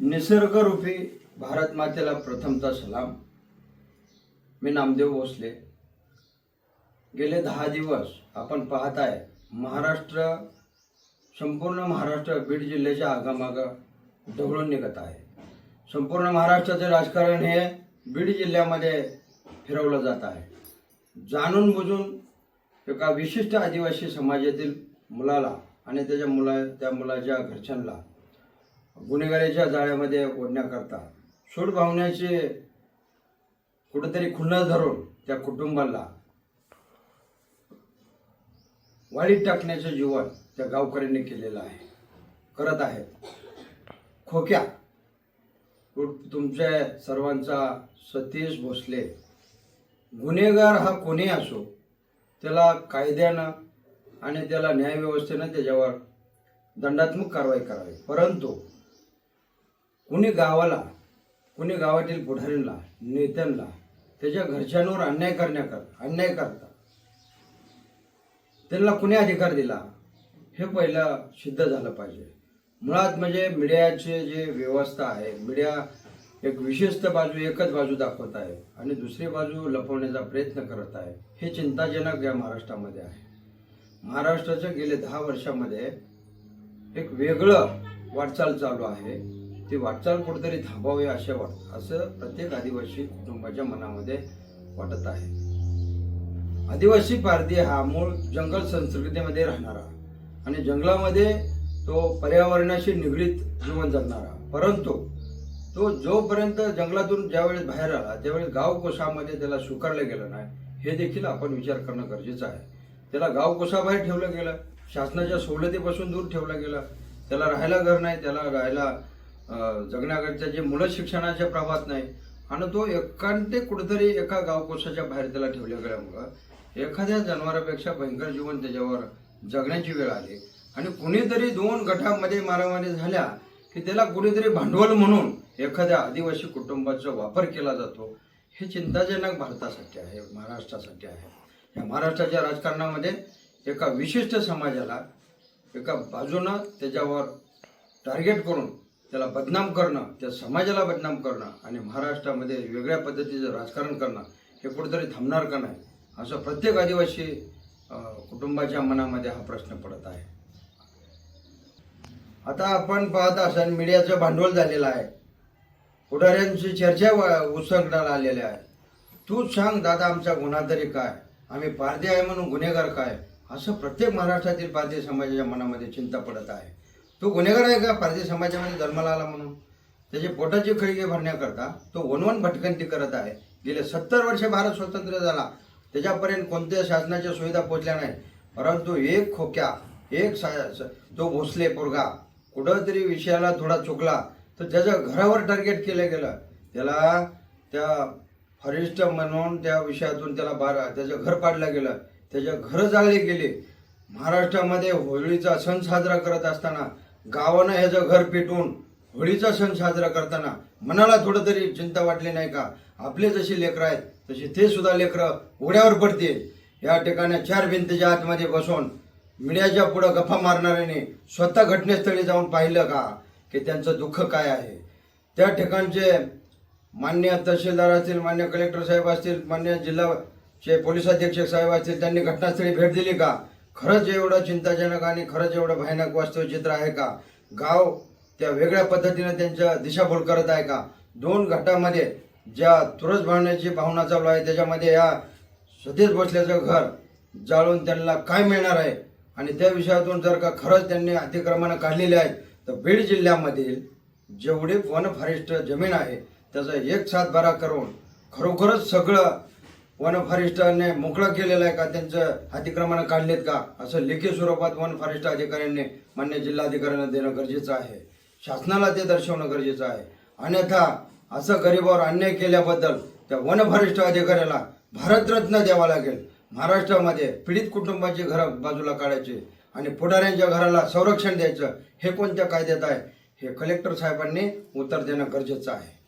निसर्गरूपी भारत मातेला प्रथमचा सलाम. मी नामदेव भोसले. गेले दहा दिवस आपण पाहत आहे महाराष्ट्र संपूर्ण महाराष्ट्र बीड जिल्ह्याच्या आगामागं ढवळून निघत आहे. संपूर्ण महाराष्ट्राचे राजकारण हे बीड जिल्ह्यामध्ये फिरवलं जात आहे. जाणून बुजून एका विशिष्ट आदिवासी समाजातील मुलाला आणि त्याच्या मुला त्या मुलाच्या घरच्यांना गुन्हेगारीच्या जाळ्यामध्ये ओढण्याकरता सूड भावण्याचे कुठेतरी खुन्नस धरून त्या कुटुंबाला वाळीत टाकण्याचं जीवन त्या गावकऱ्यांनी केलेलं आहे. करत आहेत. खोक्या तुमच्या सर्वांचा सतीश भोसले. गुन्हेगार हा कोणी असो त्याला कायद्यानं आणि त्याला न्यायव्यवस्थेनं त्याच्यावर दंडात्मक कारवाई करावी. परंतु कुणी गावाला कुणी गावातील पुढाऱ्यांना नेत्यांना त्याच्या घरच्यांवर अन्याय करण्याकर अन्याय करता. त्यांना कुणी अधिकार दिला? हे पहिलं सिद्ध झालं पाहिजे. मुळात म्हणजे मीडियाचे जे व्यवस्था आहे मीडिया एक विशिष्ट बाजू एकच बाजू दाखवत आहे आणि दुसरी बाजू लपवण्याचा प्रयत्न करत आहे. हे चिंताजनक या महाराष्ट्रामध्ये आहे. महाराष्ट्राच्या गेले दहा वर्षामध्ये एक वेगळं वाटचाल चालू आहे. ती वाटचाल कुठेतरी थांबावी असे वाट असं प्रत्येक आदिवासी कुटुंबाच्या मनामध्ये वाटत आहे. आदिवासी पारधी हा मूळ जंगल संस्कृतीमध्ये राहणारा आणि जंगलामध्ये तो पर्यावरणाशी निगडीत जीवन जगणारा. परंतु तो जोपर्यंत जंगलातून ज्यावेळेस बाहेर आला त्यावेळेस गाव कोशामध्ये त्याला स्वीकारलं गेलं नाही हे देखील आपण विचार करणं गरजेचं आहे. त्याला गाव कोशाबाहेर ठेवलं गेलं शासनाच्या सवलतीपासून दूर ठेवलं गेलं त्याला राहायला घर नाही त्याला राहायला जगण्याकरता जे मुलं शिक्षणाच्या प्रभात नाही आणि तो एकांते कुठेतरी एका गावकोशाच्या बाहेर त्याला ठेवल्या गेल्यामुळं एखाद्या जनावरापेक्षा भयंकर जीवन त्याच्यावर जगण्याची वेळ आली. आणि कुणीतरी दोन गटामध्ये मारामारी झाल्या की त्याला कुणीतरी भांडवल म्हणून एखाद्या आदिवासी कुटुंबाचा वापर केला जातो. हे चिंताजनक भारतासाठी आहे महाराष्ट्रासाठी आहे. या महाराष्ट्राच्या राजकारणामध्ये एका विशिष्ट समाजाला एका बाजूनं त्याच्यावर टार्गेट करून त्याला बदनाम करणं त्या समाजाला बदनाम करणं आणि महाराष्ट्रामध्ये वेगळ्या पद्धतीचं राजकारण करणं हे कुठेतरी थांबणार का नाही? असं प्रत्येक आदिवासी कुटुंबाच्या मनामध्ये हा प्रश्न पडत आहे. आता आपण पाहत असाल मीडियाचं भांडवल झालेलं आहे. पुढाऱ्यांची चर्चा व- आलेल्या आहे तू सांग दादा आमचा गुन्हा तरी काय? आम्ही पारधी आहे म्हणून गुन्हेगार काय? असं प्रत्येक महाराष्ट्रातील पारधी समाजाच्या मनामध्ये चिंता पडत आहे. तो गुन्हेगार आहे का? पारधी समाजामध्ये जन्माला आला म्हणून. त्याचे पोटाची खळगे भरण्याकरता तो वनवन भटकंती करत आहे. गेले सत्तर वर्ष भारत स्वतंत्र झाला. त्याच्यापर्यंत कोणत्या शासनाच्या सुविधा पोचल्या नाही परंतु एक खोक्या एक सा तो भोसले पोरगा कुठंतरी विषयाला थोडा चुकला तर त्याच्या घरावर टार्गेट केलं गेलं. त्याला त्या फॉरेस्ट म्हणून त्या विषयातून त्याला बार त्याचं घर पाडलं गेलं. त्याच्या घरं जाळले गेले. महाराष्ट्रामध्ये होळीचा सण साजरा करत असताना गावानं ह्याचं घर पेटून होळीचा सण साजरा करताना मनाला थोडं तरी चिंता वाटली नाही का? आपले जशी लेकरं आहेत तशी ते सुद्धा लेकरं उघड्यावर पडतील. या ठिकाणी चार भिंतीच्या आतमध्ये बसून मीडियाच्या पुढं गफा मारणाऱ्याने स्वतः घटनास्थळी जाऊन पाहिलं का? की त्यांचं दुःख काय आहे? त्या ठिकाणचे मान्य तहसीलदार असतील मान्य कलेक्टर साहेब असतील मान्य जिल्हाचे पोलीस अधीक्षक साहेब असतील त्यांनी घटनास्थळी भेट दिली का? खरंच एवढं चिंताजनक आणि खरंच एवढं भयानक वास्तवचित्र आहे का? गाव त्या वेगळ्या पद्धतीनं त्यांच्या दिशाभूल करत आहे का? दोन घाटामध्ये ज्या तुरस भावण्याची भावना चालू आहे त्याच्यामध्ये या सतीश भोसल्याचं घर जाळून त्यांना काय मिळणार आहे? आणि त्या विषयातून जर का खरंच त्यांनी अतिक्रमणं काढलेली आहेत तर बीड जिल्ह्यामधील जेवढी वन फॉरेस्ट जमीन आहे त्याचा एक साथ बारा करून खरोखरच सगळं वन फॉरेस्टरने मोकळं केलेलं आहे का? त्यांचं अतिक्रमण काढलेत का? असं लेखी स्वरूपात वन फॉरेस्ट अधिकाऱ्यांनी मान्य जिल्हाधिकाऱ्यांना देणं गरजेचं आहे. शासनाला ते दर्शवणं गरजेचं आहे. अन्यथा असं गरिबावर अन्याय केल्याबद्दल त्या वन फॉरेस्ट अधिकाऱ्याला भारतरत्न द्यावा लागेल. महाराष्ट्रामध्ये पीडित कुटुंबाची घरं बाजूला काढायची आणि पुढाऱ्यांच्या घराला संरक्षण द्यायचं हे कोणत्या कायद्यात आहे? हे कलेक्टर साहेबांनी उत्तर देणं गरजेचं आहे.